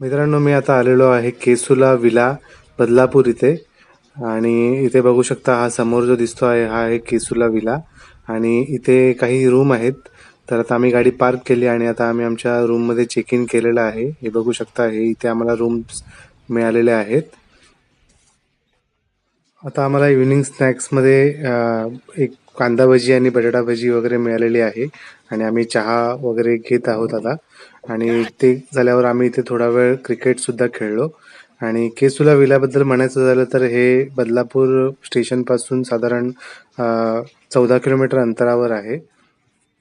मित्रांनो मी आता आलेलो आहे केसुला विला बदलापूर इथे. आणि इथे बघू शकता हा समोर जो दिसतो आहे हा आहे केसुला विला. आणि इथे काही रूम आहेत. तर आता आम्ही गाडी पार्क केली आणि आता आम्ही आमच्या रूममध्ये चेक इन केलेलं आहे. हे बघू शकता हे इथे आम्हाला रूम्स मिळालेले आहेत. आता आम्हाला इव्हिनिंग स्नॅक्समध्ये एक कांदा भजी आणि बटाटा भजी वगैरे मिळालेली आहे. आणि आम्ही चहा वगैरे घेत आहोत आता. आणि ते झाल्यावर आम्ही इथे थोडा वेळ क्रिकेट सुद्धा खेळलो. आणि केसुला विल्याबद्दल म्हणायचं झालं तर हे बदलापूर स्टेशनपासून साधारण चौदा किलोमीटर अंतरावर आहे.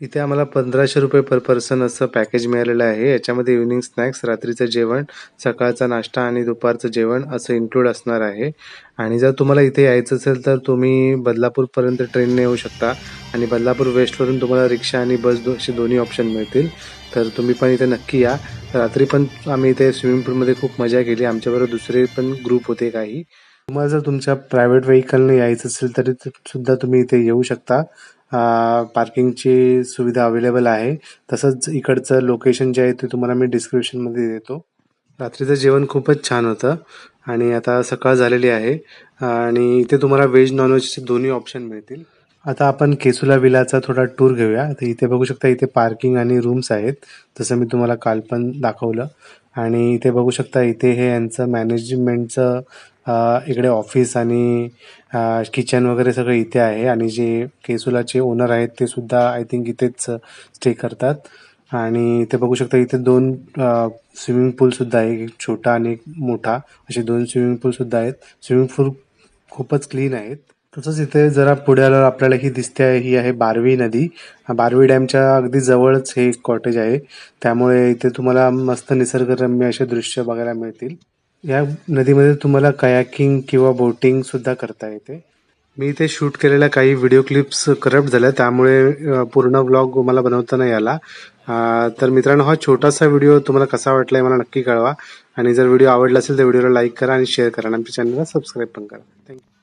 इथे आम्हाला पंधराशे रुपये पर पर्सन असं पॅकेज मिळालेलं आहे. याच्यामध्ये इव्हिनिंग स्नॅक्स रात्रीचं जेवण सकाळचा नाश्ता आणि दुपारचं जेवण असं इन्क्लूड असणार आहे. आणि जर तुम्हाला इथे यायचं असेल तर तुम्ही बदलापूरपर्यंत ट्रेनने येऊ शकता. आणि बदलापूर वेस्टवरून तुम्हाला रिक्षा आणि बस दो असे दोन्ही ऑप्शन मिळतील. तर तुम्ही पण इथे नक्की या. रात्री पण आम्ही इथे स्विमिंग पूलमध्ये खूप मजा केली. आमच्याबरोबर दुसरे पण ग्रुप होते काही. तुम्हाला जर तुमच्या प्रायव्हेट व्हेकलने यायचं असेल तरी त- सुद्धा तुम्ही इथे येऊ शकता. पार्किंगची सुविधा अवेलेबल आहे. तसंच इकडचं लोकेशन जे आहे ते तुम्हाला मी डिस्क्रिप्शनमध्ये देतो. रात्रीचं जेवण खूपच छान होतं आणि आता सकाळ झालेली आहे. आणि इथे तुम्हाला व्हेज नॉनव्हेजचे दोन्ही ऑप्शन मिळतील. आता आपण केसुला विलाचा थोडा टूर घेऊया. तर इथे बघू शकता इथे पार्किंग आणि रूम्स आहेत. जसं मी तुम्हाला काल पण दाखवलं. आणि इथे बघू शकता इथे हे यांचं मॅनेजमेंटचं अ, इकडे ऑफिस आणि किचन वगैरे सगळं इथे आहे. आणि जे केसुलाचे ओनर आहेत ते सुद्धा आय थिंक इथेच स्टे करतात. आणि इथे बघू शकता इथे दोन स्विमिंग पूल सुद्धा आहे. एक छोटा आणि एक मोठा. असे दोन स्विमिंग पूल सुद्धा आहेत. स्विमिंग पूल खूपच क्लीन आहेत. तसंच इथे जरा पुढे आल्यावर आपल्याला ही दिसते आहे ही आहे बारवी नदी. बारवी डॅमच्या अगदी जवळच हे कॉटेज आहे. त्यामुळे इथे तुम्हाला मस्त निसर्गरम्य असे दृश्य बघायला मिळतील. या नदीमध्ये तुम्हाला कयाकिंग किंवा बोटिंग सुद्धा करता येते. मी इथे शूट केलेल्या काही व्हिडिओ क्लिप्स करप्ट झाल्या त्यामुळे पूर्ण ब्लॉग मला बनवता नाही आला. तर मित्रांनो हा छोटासा व्हिडिओ तुम्हाला कसा वाटलाय मला नक्की कळवा. आणि जर व्हिडिओ आवडला असेल तर व्हिडिओला लाईक करा आणि शेअर करा. आणि आमच्या चॅनलला सबस्क्राईब पण करा. थँक्यू